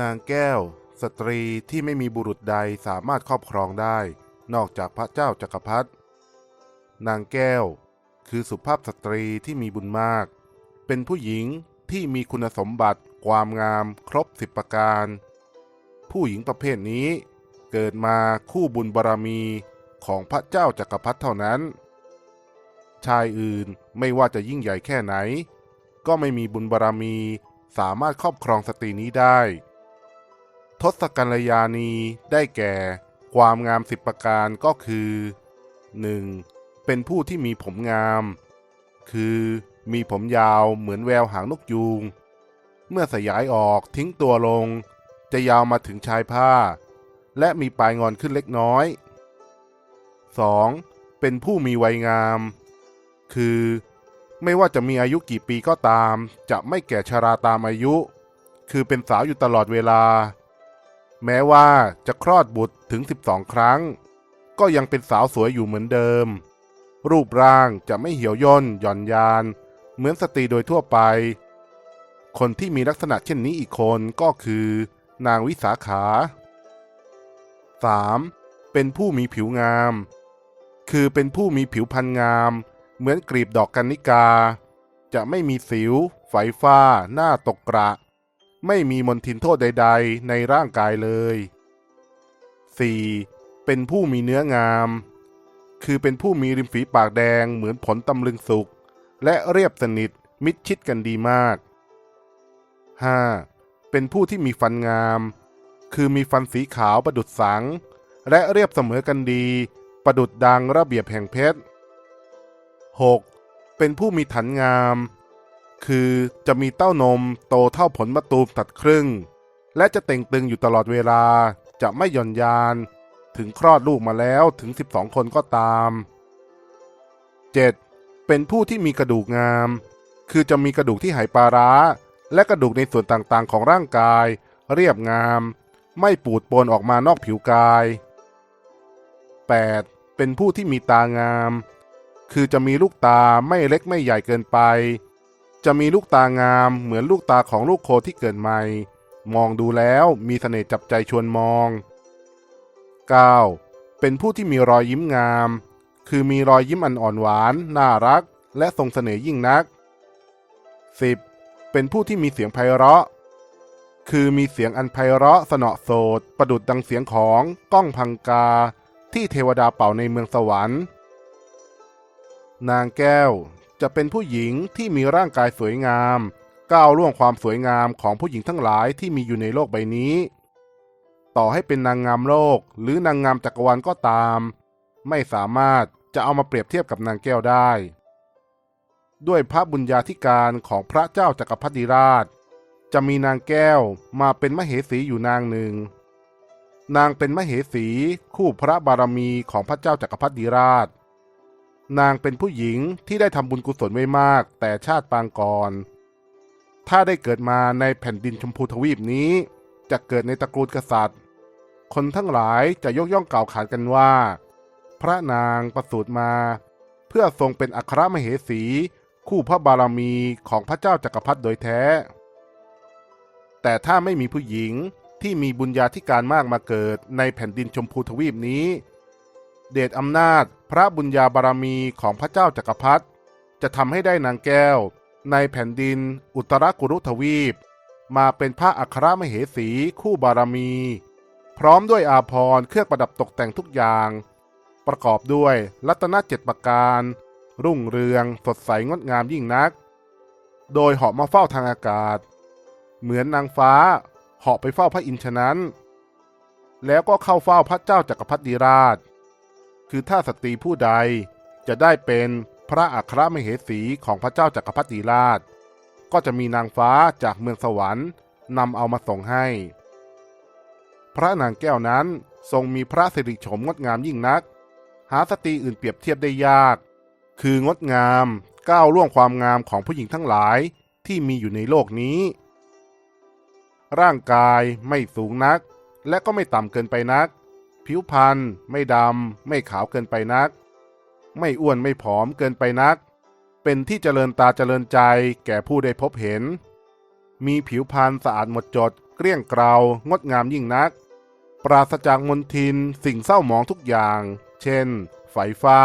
นางแก้ว สตรีที่ไม่มีบุรุษใดสามารถครอบครองได้ นอกจากพระเจ้าจักรพรรดินางแก้ว คือสุภาพสตรีที่มีบุญมาก เป็นผู้หญิงที่มีคุณสมบัติ ความงาม ครบสิบประการ ผู้หญิงประเภทนี้ เกิดมาคู่บุญบารมีของพระเจ้าจักรพรรดิเท่านั้น ชายอื่นไม่ว่าจะยิ่งใหญ่แค่ไหน ก็ไม่มีบุญบารมีสามารถครอบครองสตรีนี้ได้ ทศกัลยาณีได้แก่ ความงามสิบประการก็คือ 1. เป็นผู้ที่มีผมงาม คือมีผมยาวเหมือนแววหางนกยูง เมื่อสยายออกทิ้งตัวลง จะยาวมาถึงชายผ้า และมีปลายงอนขึ้นเล็กน้อย 2. เป็นผู้มีวัยงาม คือ ไม่ว่าจะมีอายุกี่ปีก็ตาม จะไม่แก่ชราตามอายุ คือเป็นสาวอยู่ตลอดเวลา แม้ว่าจะคลอดบุตรถึง 12 ครั้ง ก็ยังเป็นสาวสวยอยู่เหมือนเดิม รูปร่างจะไม่เหี่ยวย่นหย่อนยาน เหมือนสตรีโดยทั่วไป คนที่มีลักษณะเช่นนี้อีกคนก็คือ นางวิสาขา 3. เป็นผู้มีผิวงาม คือเป็นผู้มีผิวพรรณงาม เหมือนกลีบดอกกันนิกา จะไม่มีสิว ไฝฟ้า หน้าตกกระ ไม่มีมนทินโทษใด ๆ ในร่างกายเลย 4. เป็นผู้มีเนื้องาม คือเป็นผู้มีริมฝีปากแดงเหมือนผลตำลึงสุก และเรียบสนิทมิดชิดกันดีมาก 5. เป็นผู้ที่มีฟันงาม คือมีฟันสีขาวประดุดสัง และเรียบเสมอกันดี ประดุดดังระเบียบแห่งเพชร 6. เป็นผู้มีฐานงาม คือจะมีเต้านมโตเท่าผลมะตูมตัดครึ่ง และจะเต่งตึงอยู่ตลอดเวลาจะไม่หย่อนยาน ถึงคลอดลูกมาแล้วถึง 12 คนก็ตาม 7. เป็นผู้ที่มีกระดูกงาม คือจะมีกระดูกที่หายปลาร้า และกระดูกในส่วนต่างๆ ของร่างกาย เรียบงาม ไม่ปูดปนออกมานอกผิวกาย 8. เป็นผู้ที่มีตางาม คือจะมีลูกตาไม่เล็กไม่ใหญ่เกินไป จะมีลูกตางามเหมือนลูกตาของลูกโคที่เกิดใหม่ มองดูแล้วมีเสน่ห์จับใจชวนมอง 9. เป็นผู้ที่มีรอยยิ้มงาม คือมีรอยยิ้มอันอ่อนหวาน น่ารัก และทรงเสน่ห์ยิ่งนัก 10. เป็นผู้ที่มีเสียงไพเราะ คือมีเสียงอันไพเราะสนอโสดประดุดดังเสียงของก้องพังกา ที่เทวดาเป่าในเมืองสวรรค์ นางแก้ว จะเป็นผู้หญิงที่มีร่างกายสวยงาม ก้าวล่วงความสวยงามของผู้หญิงทั้งหลายที่มีอยู่ในโลกใบนี้ ต่อให้เป็นนางงามโลกหรือนางงามจักรวาลก็ตาม ไม่สามารถจะเอามาเปรียบเทียบกับนางแก้วได้ ด้วยพระบุญญาธิการของพระเจ้าจักรพรรดิราช จะมีนางแก้วมาเป็นมเหสีอยู่นางหนึ่ง นางเป็นมเหสีคู่พระบารมีของพระเจ้าจักรพรรดิราช นางเป็นผู้หญิงที่ได้ทำบุญกุศลไว้มาก แต่ชาติปางก่อน ถ้าได้เกิดมาในแผ่นดินชมพูทวีปนี้ จะเกิดในตระกูลกษัตริย์ คนทั้งหลายจะยกย่องกล่าวขานกันว่า พระนางประสูติมา เพื่อทรงเป็นอัครมเหสี คู่พระบารมีของพระเจ้าจักรพรรดิโดยแท้ แต่ถ้าไม่มีผู้หญิงที่มีบุญญาธิการมากมาเกิดในแผ่นดินชมพูทวีปนี้ เดชอำนาจ ระบุญญาบารมีของพระเจ้าจักรพรรดิจะทำให้ได้นางแก้ว ในแผ่นดินอุตรกุรุทวีป มาเป็นพระอัครมเหสีคู่บารมี พร้อมด้วยอาภรณ์เครื่องประดับตกแต่งทุกอย่าง ประกอบด้วยรัตนเจ็ดประการ รุ่งเรืองสดใสงดงามยิ่งนัก โดยเหาะมาเฝ้าทางอากาศ เหมือนนางฟ้าเหาะไปเฝ้าพระอินทร์ฉะนั้น แล้วก็เข้าเฝ้าพระเจ้าจักรพรรดิราช คือถ้าสตรีผู้ใดจะได้เป็นพระอัครมเหสีของพระเจ้าจักรพรรดิราช ก็จะมีนางฟ้าจากเมืองสวรรค์นำเอามาส่งให้ พระนางแก้วนั้นทรงมีพระสิริโฉมงดงามยิ่งนัก หาสตรีอื่นเปรียบเทียบได้ยาก คืองดงามก้าวล่วงความงามของผู้หญิงทั้งหลายที่มีอยู่ในโลกนี้ ร่างกายไม่สูงนัก และก็ไม่ต่ำเกินไปนัก ผิวพรรณไม่ดำ ไม่ขาวเกินไปนัก ไม่อ้วนไม่ผอมเกินไปนัก เป็นที่เจริญตาเจริญใจแก่ผู้ได้พบเห็น มีผิวพรรณสะอาดหมดจด เกลี้ยงเกลางดงามยิ่งนัก ปราศจากมลทินสิ่งเศร้าหมองทุกอย่าง เช่น ไฟฟ้า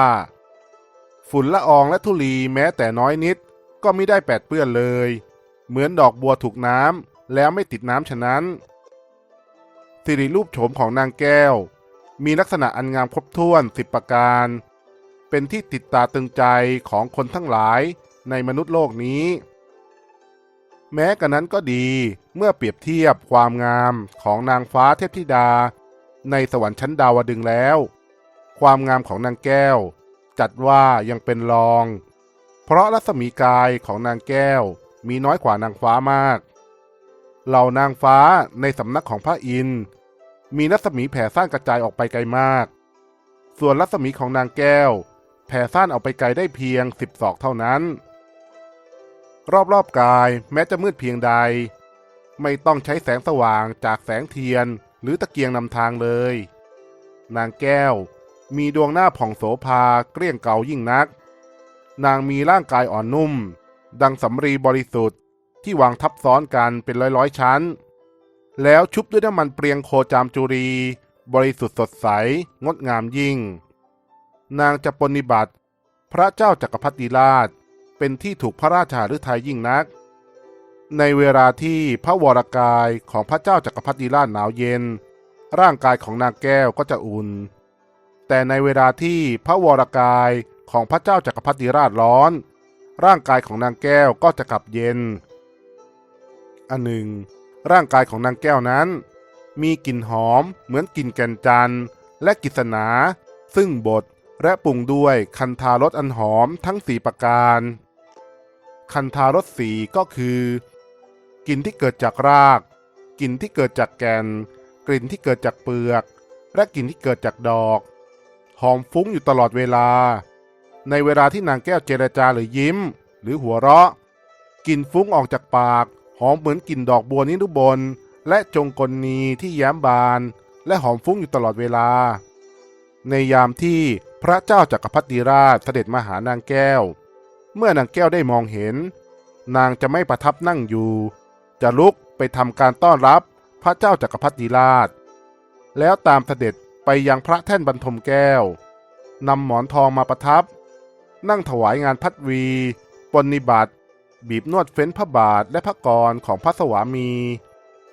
ฝุ่นละอองและธุลีแม้แต่น้อยนิด ก็ไม่ได้แปดเปื้อนเลย เหมือนดอกบัวถูกน้ำแล้วไม่ติดน้ำฉะนั้นสิริรูปโฉมของนางแก้ว มีลักษณะอันงามครบถ้วนสิบประการ เป็นที่ติดตาตึงใจของคนทั้งหลายในมนุษย์โลกนี้ แม้กระนั้นก็ดีเมื่อเปรียบเทียบความงามของนางฟ้าเทพธิดา ในสวรรค์ชั้นดาวดึงแล้ว ความงามของนางแก้ว จัดว่ายังเป็นรอง เพราะรัศมีกายของนางแก้วมีน้อยกว่านางฟ้ามาก เหล่านางฟ้าในสำนักของพระอินทร์ มีรัศมีแผ่ซ่านกระจายออกไปไกลมาก ส่วนรัศมีของนางแก้ว แผ่ซ่านออกไปไกลได้เพียงสิบศอกเท่านั้น รอบๆกายแม้จะมืดเพียงใด ไม่ต้องใช้แสงสว่างจากแสงเทียนหรือตะเกียงนำทางเลย นางแก้วมีดวงหน้าผ่องโสภาเกลี้ยงเก่ายิ่งนัก นางมีร่างกายอ่อนนุ่ม ดังสำรีบริสุทธิ์ที่วางทับซ้อนกันเป็นร้อยๆชั้น แล้วชุบด้วยน้ำมันเปรียงโคจามจุรี บริสุทธิ์สดใส งดงามยิ่ง นางจะปฏิบัติ พระเจ้าจักรพรรดิราช เป็นที่ถูกพระราชาฤทัยยิ่งนัก ในเวลาที่พระวรกายของพระเจ้าจักรพรรดิราชหนาวเย็น ร่างกายของนางแก้วก็จะอุ่น แต่ในเวลาที่พระวรกายของพระเจ้าจักรพรรดิราชร้อน ร่างกายของนางแก้วก็จะกลับเย็น อันหนึ่ง ร่างกายของนางแก้วนั้น มีกลิ่นหอมเหมือนกลิ่นแก่นจันทร์และกิษณาซึ่งบดและปรุงด้วยคันธารสอันหอมทั้งสีประการ คันธารสสีก็คือกลิ่นที่เกิดจากราก กลิ่นที่เกิดจากแก่นกลิ่นที่เกิดจากเปลือก และกลิ่นที่เกิดจากดอก หอมฟุ้งอยู่ตลอดเวลา ในเวลาที่นางแก้วเจรจาหรือยิ้ม หรือหัวเราะ กลิ่นฟุ้งออกจากปาก หอมเหมือนกลิ่นดอกบัวนิรุบลและจงกลนีที่แย้มบาน และหอมฟุ้งอยู่ตลอดเวลา ในยามที่พระเจ้าจักรพรรดิราชเสด็จมาหานางแก้ว เมื่อนางแก้วได้มองเห็น นางจะไม่ประทับนั่งอยู่ จะลุกไปทำการต้อนรับพระเจ้าจักรพรรดิราช แล้วตามเสด็จไปยังพระแท่นบรรทมแก้วนำหมอนทองมาประทับ นั่งถวายงานพัดวีปนิบัติ บีบนวดเฟ้นพระบาทและพระกรของพระสวามี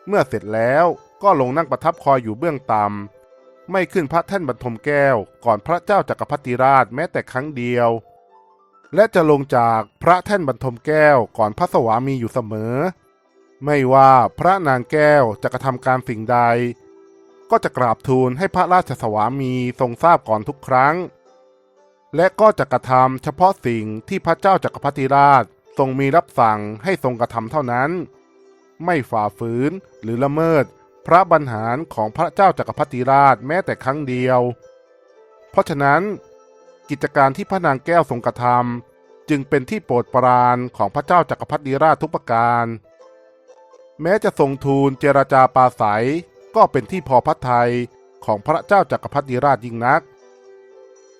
เมื่อเสร็จแล้วก็ลงนั่งประทับคอยอยู่เบื้องต่ำไม่ขึ้นพระแท่นบรรทมแก้วก่อนพระเจ้าจักรพรรดิราชแม้แต่ครั้งเดียว และจะลงจากพระแท่นบรรทมแก้วก่อนพระสวามีอยู่เสมอ ไม่ว่าพระนางแก้วจะกระทำการสิ่งใด ก็จะกราบทูลให้พระราชสวามีทรงทราบก่อนทุกครั้งและก็จะกระทำเฉพาะสิ่งที่พระเจ้าจักรพรรดิราช ทรงมีรับสั่งให้ทรงกระทำเท่านั้น ไม่ฝ่าฝืนหรือละเมิดพระบัญหารของพระเจ้าจักรพรรดิราชแม้แต่ครั้งเดียว เพราะฉะนั้น กิจการที่พระนางแก้วทรงกระทำจึงเป็นที่โปรดปรานของพระเจ้าจักรพรรดิราชทุกประการ แม้จะทรงทูลเจรจาปาศัยก็เป็นที่พอพระทัยของพระเจ้าจักรพรรดิราชยิ่งนัก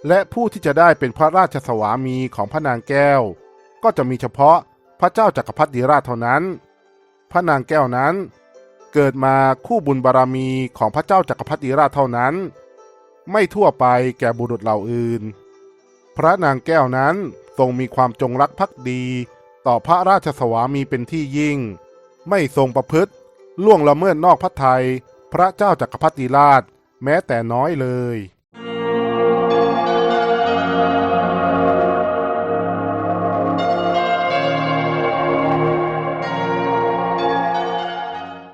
และผู้ที่จะได้เป็นพระราชสวามีของพระนางแก้ว ก็จะมีเฉพาะพระเจ้าจักรพรรดิราชเท่านั้น พระนางแก้วนั้น เกิดมาคู่บุญบารมีของพระเจ้าจักรพรรดิราชเท่านั้น ไม่ทั่วไปแก่บุรุษเหล่าอื่น พระนางแก้วนั้นทรงมีความจงรักภักดี ต่อพระราชสวามีเป็นที่ยิ่ง ไม่ทรงประพฤติล่วงละเมิดนอกพระทัยพระเจ้าจักรพรรดิราชแม้แต่น้อยเลย